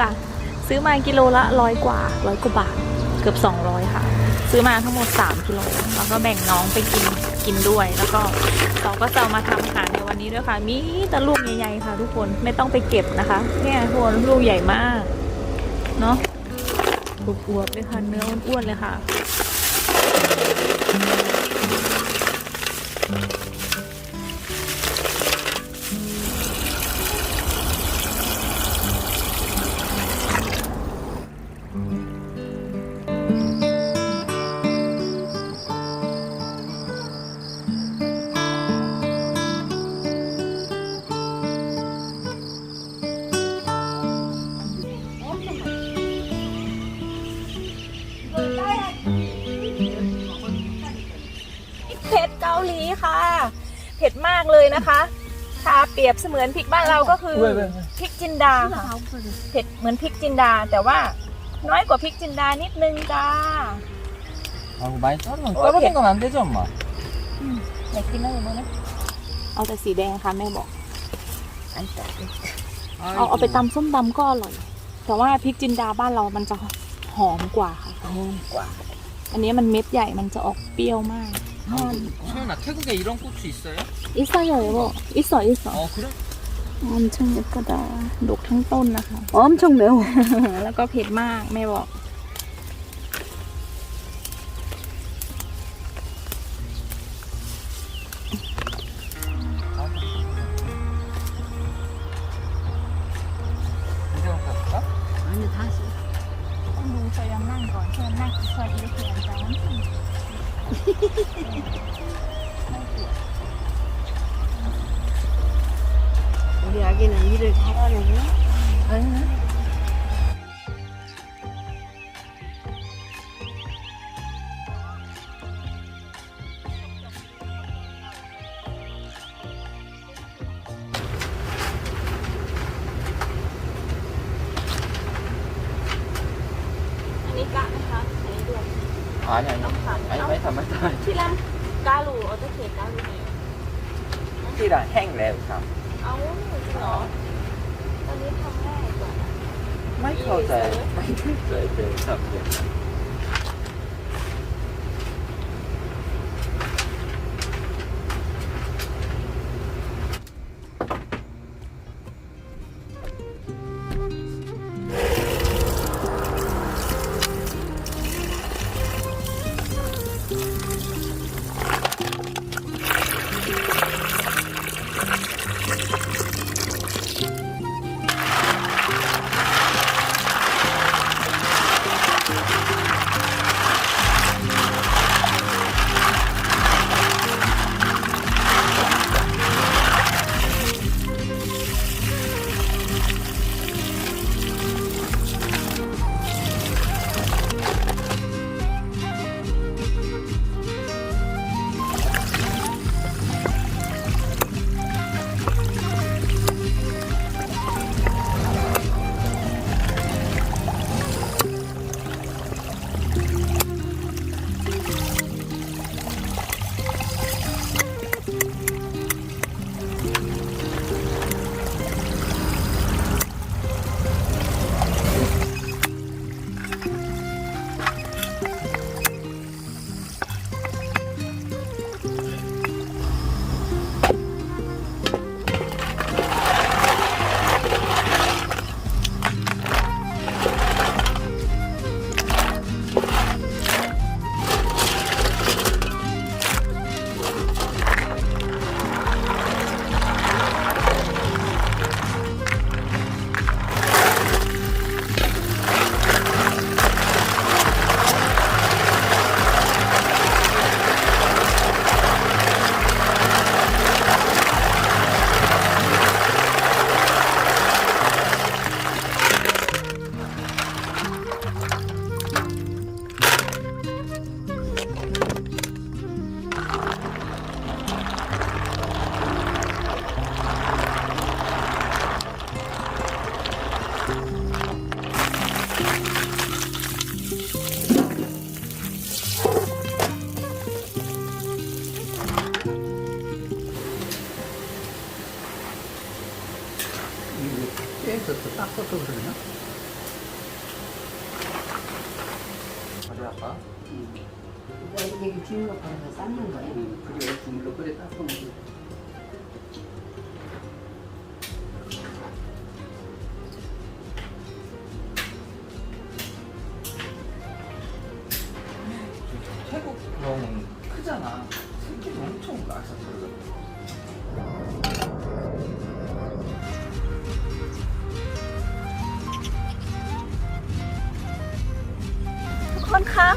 จ้ะซื้อมากิโลละร้อยกว่าร้อยกว่าบาทเกือบ 200 ค่ะ ซื้อมาทั้งหมด 3กิโลแล้วก็แบ่งน้องไปกินกินด้วย แล้วก็เราก็จะมาทำอาหารในวันนี้ด้วยค่ะ มีแต่ลูกใหญ่ๆค่ะ ทุกคนไม่ต้องไปเก็บนะคะเนี่ยทุกคนลูกใหญ่มากเนาะอวบๆเลยค่ะเนื้ออ้วนๆเลยค่ะ เยนะคะทาเปรียบเสมือนพริกบ้านเราก็คือพริกจินดาค่ะเผ็ดเหมือนพริกจินดา แต่ว่าน้อยกว่าพริกจินดานิดนึงจ้าเอาใบต้นมันก็เป็นของนั้นได้จมอะอยากกินอะไรบ้างนะเอาแต่สีแดงค่ะแม่บอกอันแต่เอาเอาไปตำส้มตำก็อร่อยแต่ว่าพริกจินดาบ้านเรามันจะหอมกว่าค่ะหอมกว่า อันนี้มันเม็ดใหญ่มันจะออกเปรี้ยวมาก 아, 채연아, 태국에 이런 고추 있어요? 있어요, 이거. 있어, 있어. 어, 그래? 엄청 예쁘다. ดกทั้งต้นนะคะ 엄청 매워. แล้วก็เผ็ดมากแม่บอก 우리 아기는 일을 잘하네. 응. อัาใคนคะ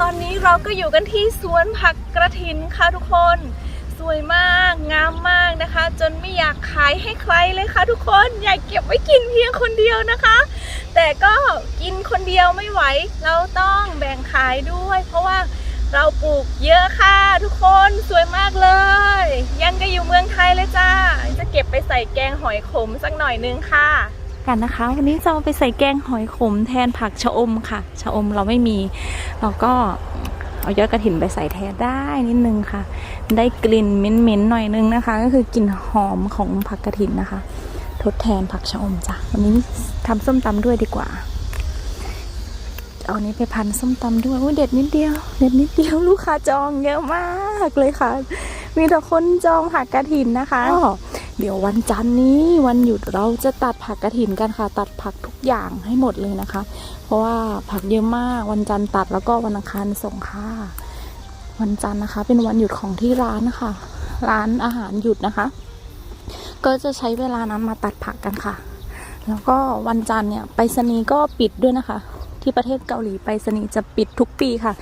ตอนนี้เราก็อยู่กันที่สวนผักกระถินค่ะทุกคน สวยมาก งามมากนะคะ จนไม่อยากขายให้ใครเลยค่ะทุกคน อยากเก็บไว้กินเพียงคนเดียวนะคะ แต่ก็กินคนเดียวไม่ไหว เราต้องแบ่งขายด้วย เพราะว่าเราปลูกเยอะค่ะทุกคนสวยมากเลย ยังก็อยู่เมืองไทยเลยจ้า จะเก็บไปใส่แกงหอยขมสักหน่อยนึงค่ะ กันนะคะ วันนี้จะเอาไปใส่แกงหอยขมแทนผักชะอมค่ะชะอมเราไม่มี เราก็เอายอดกระถินไปใส่แทนได้นิดนึงค่ะ ได้กลิ่นเหม็นๆหน่อยนึงนะคะ ก็คือกลิ่นหอมของผักกระถินนะคะ ทดแทนผักชะอมจ้ะวันนี้ทำส้มตำด้วยดีกว่า เอานี้ไปพันส้มตำด้วยอุ้ยเด็ดนิดเดียว เด็ดนิดเดียวลูกค้าจองเยอะมากเลยค่ะ มีแต่คนจองผักกระถินนะคะ เดี๋ยววันจันนี้วันหยุดเราจะตัดผักกระถินกันค่ะ ตัดผักทุกอย่างให้หมดเลยนะคะ เพราะว่าผักเยอะมากวันจันตัดแล้วก็วันอังคารส่งค่ะ วันจันนะคะ เป็นวันหยุดของที่ร้านนะคะร้านอาหารหยุดนะคะ ก็จะใช้เวลานั้นมาตัดผักกันค่ะ แล้วก็วันจันเนี่ยไปรษณีย์ก็ปิดด้วยนะคะ ที่ประเทศเกาหลีไปรษณีย์จะปิดทุกปีค่ะ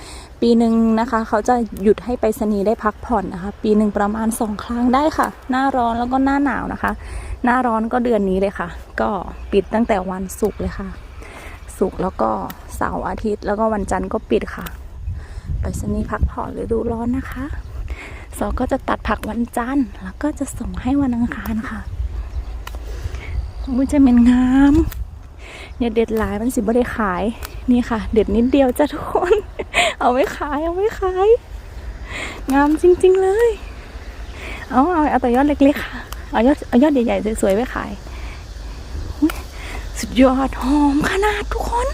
ปีหนึ่งนะคะ เขาจะหยุดให้ไปรษณีย์ได้พักผ่อนนะคะ ปีหนึ่งประมาณสองครั้งได้ค่ะ หน้าร้อนแล้วก็หน้าหนาวนะคะ หน้าร้อนก็เดือนนี้เลยค่ะ ก็ปิดตั้งแต่วันศุกร์เลยค่ะศุกร์แล้วก็เสาร์อาทิตย์ แล้วก็วันจันทร์ก็ปิดค่ะ ไปรษณีย์พักผ่อนฤดูร้อนนะคะสอก็จะตัดผักวันจันทร์ แล้วก็จะส่งให้วันอังคารค่ะมันจะเป็นงาม อย่าเด็ดหลายมันสิบ่ได้ขายนี่ค่ะ เด็ดนิดเดียวจ้ะทุกคน เอาไว้ขายเอาไว้ขาย งามจริง ๆ เลยเอาเอาเอาแต่ยอดเล็กๆค่ะเอายอดเอายอดใหญ่ๆสวยๆไว้ขายสุดยอดหอมขนาดทุกคน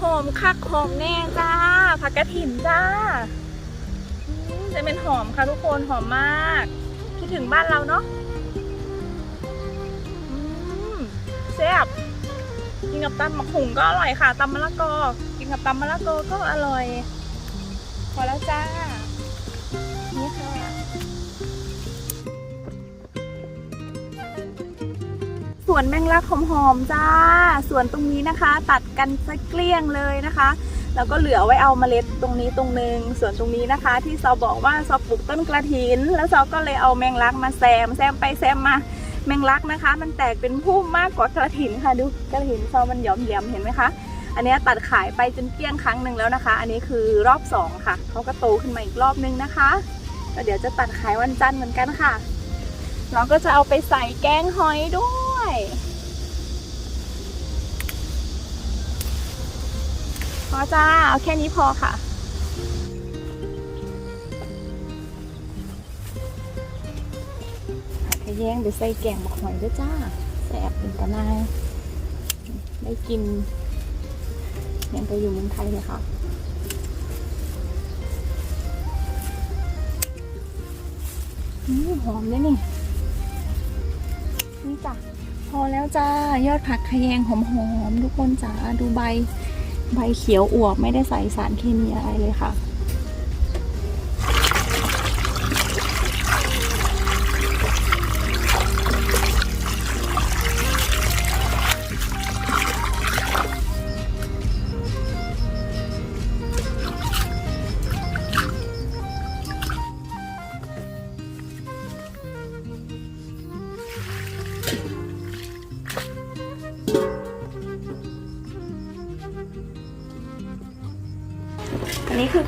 หอมคักหอมแน่จ้าผักกระถิ่นจ้าจะเป็นหอมค่ะทุกคนหอมมาก คิดถึงบ้านเราเนาะแซ่บ กินกับตำมะขุงก็อร่อยค่ะตำมะละกอ กินกับตำมะละกอก็อร่อย พอแล้วจ้า นี่ค่ะสวนแมงลักหอมๆจ้า สวนตรงนี้นะคะ ตัดกันสักเกลี้ยงเลยนะคะแล้วก็เหลือไว้เอาเมล็ดตรงนี้ตรงหนึ่งส่วนตรงนี้นะคะ ที่ซอบอกว่าซอปลูกต้นกระถิน แล้วซอก็เลยเอาแมงลักมาแซมแซมไปแซมมา แมงลักนะคะ มันแตกเป็นพุ่มมากกว่ากระถินค่ะดูกระถินซอมันหย่อมแยมเห็นไหมคะ อันนี้ตัดขายไปจนเกลี้ยงครั้งหนึ่งแล้วนะคะ อันนี้คือรอบสองค่ะเขาก็โตขึ้นมาอีกรอบนึงนะคะแล้วเดี๋ยวจะตัดขายวันจันทร์เหมือนกันค่ะเราก็จะเอาไปใส่แกงหอยด้วยพอจ้าเอาแค่นี้พอค่ะ ขยงไปใส่แกงบักหอยด้วยจ้าแสบเป็นตะนายได้กินยังไปอยู่เมืองไทยเลยค่ะอืมหอมเลยนี่ นี่จ้ะพอแล้วจ้ายอดผักขยงหอมๆทุกคนจ้าดูใบ ใบเขียวอวบไม่ได้ใส่สารเคมีอะไรเลยค่ะ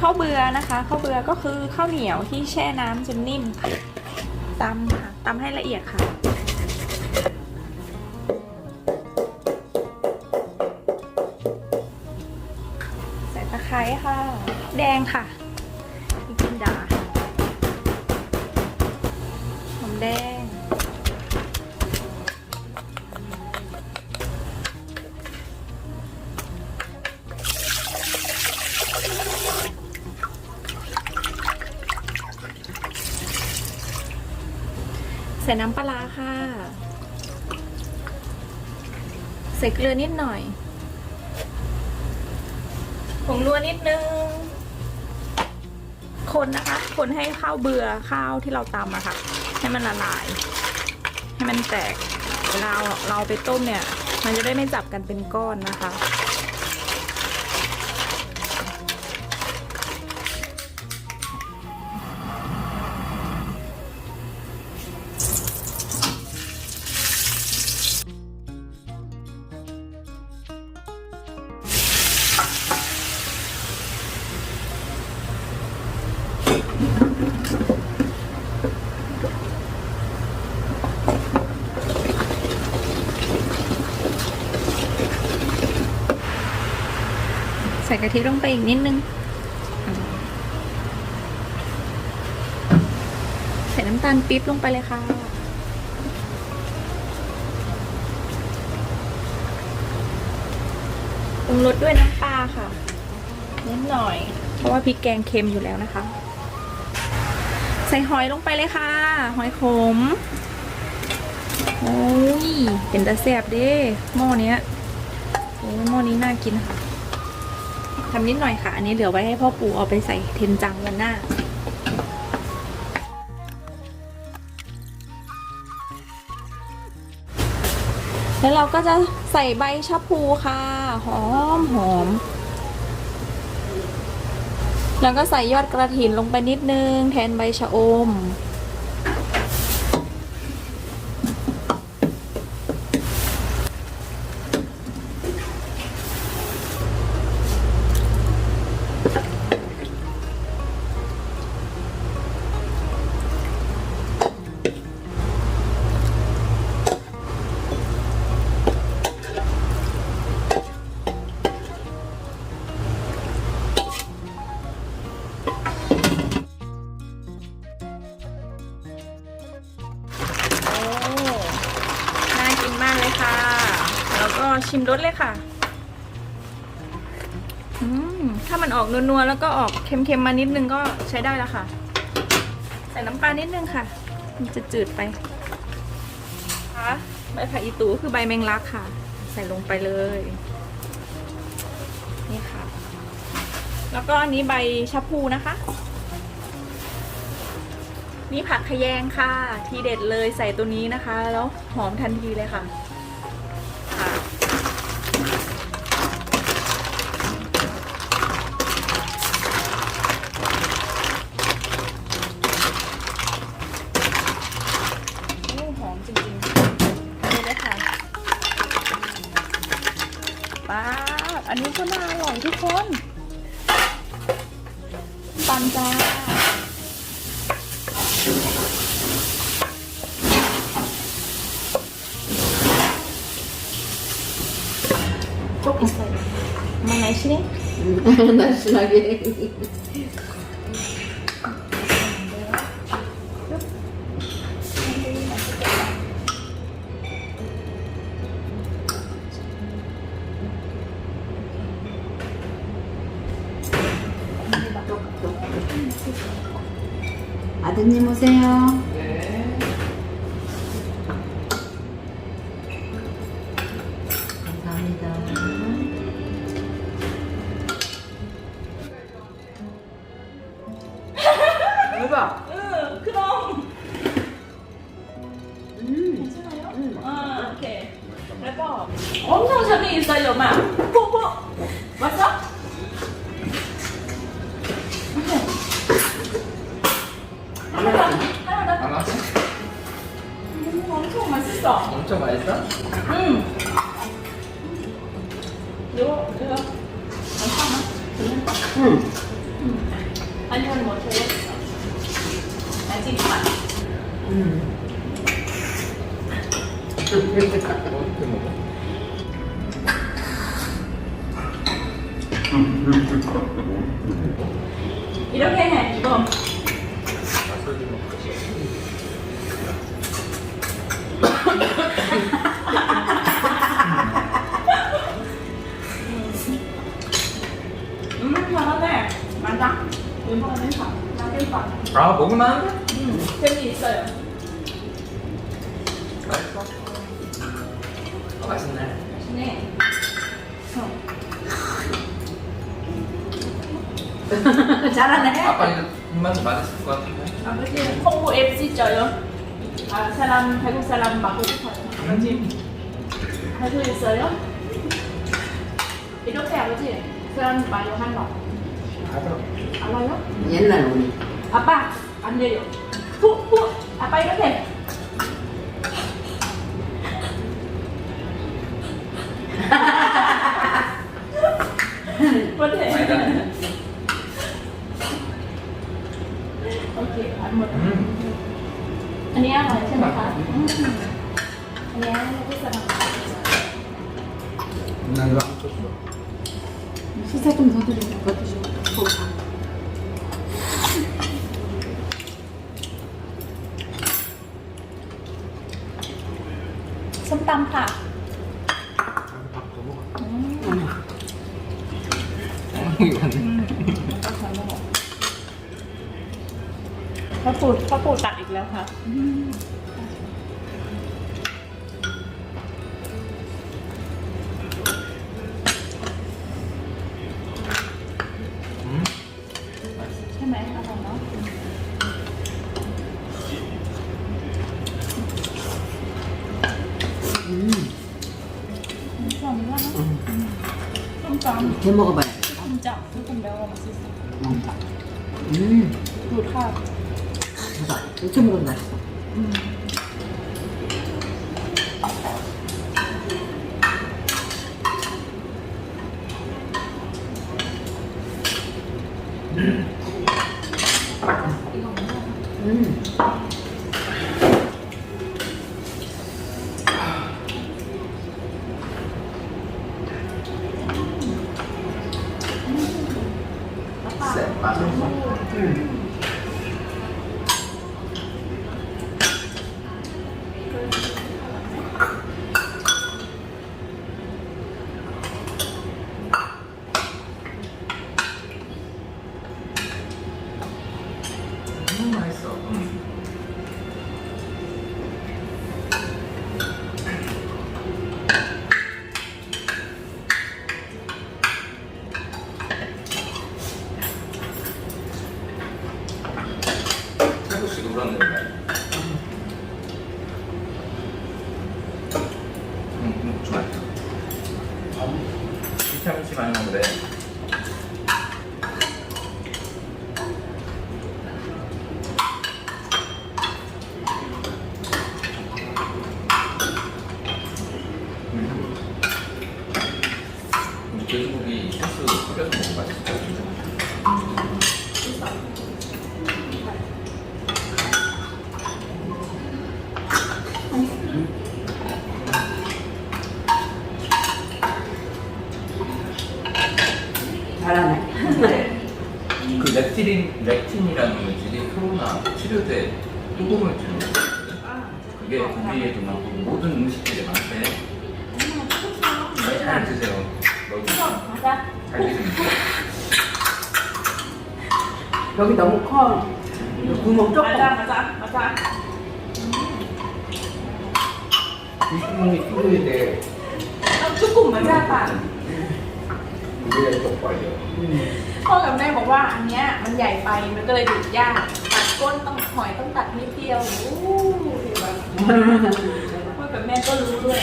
ข้าวเบือนะคะข้าวเบือก็คือข้าวเหนียวที่แช่น้ำจนนิ่มค่ะตำค่ะตำให้ละเอียดค่ะ ส่น้ำปลาค่ะ ใส่เกลือนิดหน่อยผงนัวนิดนึง คนนะคะ คนให้ข้าวเบื่อข้าวที่เราตำอะค่ะ ให้มันละลาย ให้มันแตกเวลาเราไปต้มเนี่ย มันจะได้ไม่จับกันเป็นก้อนนะคะ กะทิลงไปอีกนิดนึง ใส่น้ำตาลปี๊บลงไปเลยค่ะ ปรุงรสด้วยน้ำปลาค่ะ นิดหน่อย เพราะว่าพริกแกงเค็มอยู่แล้วนะคะ ใส่หอยลงไปเลยค่ะ หอยขม โอ้ย เป็นตาแสบเด้หม้อเนี้ยโอ้ยหม้อนี้น่ากินค่ะ ทำนิดหน่อยค่ะ อันนี้เหลือไว้ให้พ่อปู่เอาไปใส่เทนจังวันหน้าแล้วเราก็จะใส่ใบชะพูค่ะ หอมหอม แล้วก็ใส่ยอดกระถินลงไปนิดนึง แทนใบชะอม ชิมรสเลยค่ะอืมถ้ามันออกนัวๆแล้วก็ออกเค็มๆมานิดนึงก็ใช้ได้แล้วค่ะ ใส่น้ำปลานิดนึงค่ะ มันจะจืดไปค่ะใบผักอีตูคือใบแมงลักค่ะ ใส่ลงไปเลย นี่ค่ะ แล้วก็อันนี้ใบชะพูนะคะ นี่ผักขยงค่ะ ทีเด็ดเลยใส่ตัวนี้นะคะ แล้วหอมทันทีเลยค่ะ ปันจ้า çok isterim. Ama ne işini? Anlaşılabilir. 아드님 오세요. 감사 주세요. 이렇게 해 이거. 음, 음, 음, 아, 먹으면 안 돼? 음 재미있어요. 잘하네. 아빠 이거 입맛에 맞았을 것 같은데. 아버지 콩고 FC 쪄요. 아 사람 한국 사람 먹고 싶어요. 아버지 할수 있어요? 이렇게 아버지 사람 마요 한 번. 알아요? 옛날 우리. 아빠 안 돼요. 후, 후. 아빠 이렇게. 못해. ไหมคะอืมอันนี้ไม่ใช่สลับ 난 이거 안 쳤어. 시사 좀 더 드리고 그거 드시고. 그거 다. ส้มตำค่ะ 밥더 먹어. อืม 이건 ก็ใช้หมดพ่อปู่พ่อปู่ตัดอีกแล้วค่ะอืม 거 하나? 좀 짠. 해 먹어봐야 돼. 음. 음. 그 이렇게 먹으면 맛있어. 너도 맞아. 잘 드시면 여기 너무 커. 구멍 조금. 맞아, 맞아, 맞아. 이 구멍이 뚫어야 돼. 아, 조금 맞아, 아빠. 이래야 똑바로. พ่อกับแม่บอกว่าอันเนี้ยมันใหญ่ไปมันก็เลยดูดยากตัดก้นต้องหอยต้องตัดนิดเดียวโอ้เดี๋ยวแบบพ่อกับแม่ก็รู้ด้วย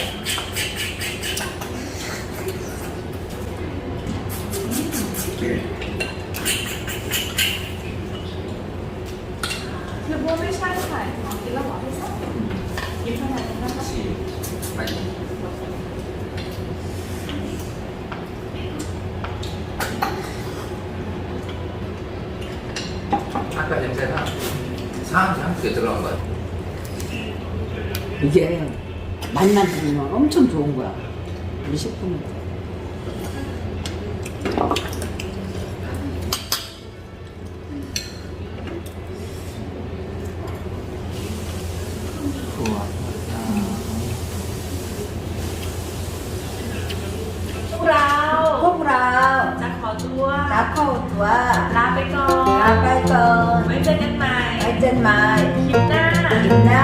사한테 한국에 들어간 것 같아. 이게 맛만 들으면 엄청 좋은 거야. 우리 식품은. 좋아. พวกเรา พวกเรา จะขอตัว นับเข้าตัว ลาไปก่อน ลาไปก่อน ไว้เจอกันใหม่ ไว้เจอกันใหม่คลิปหน้าคลิปหน้า